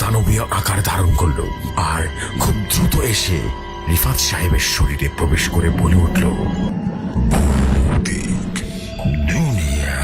দানবীয় আকার ধারণ করল আর খুব দ্রুত এসে রিফাত সাহেবের শরীরে প্রবেশ করে বলে উঠল দুনিয়া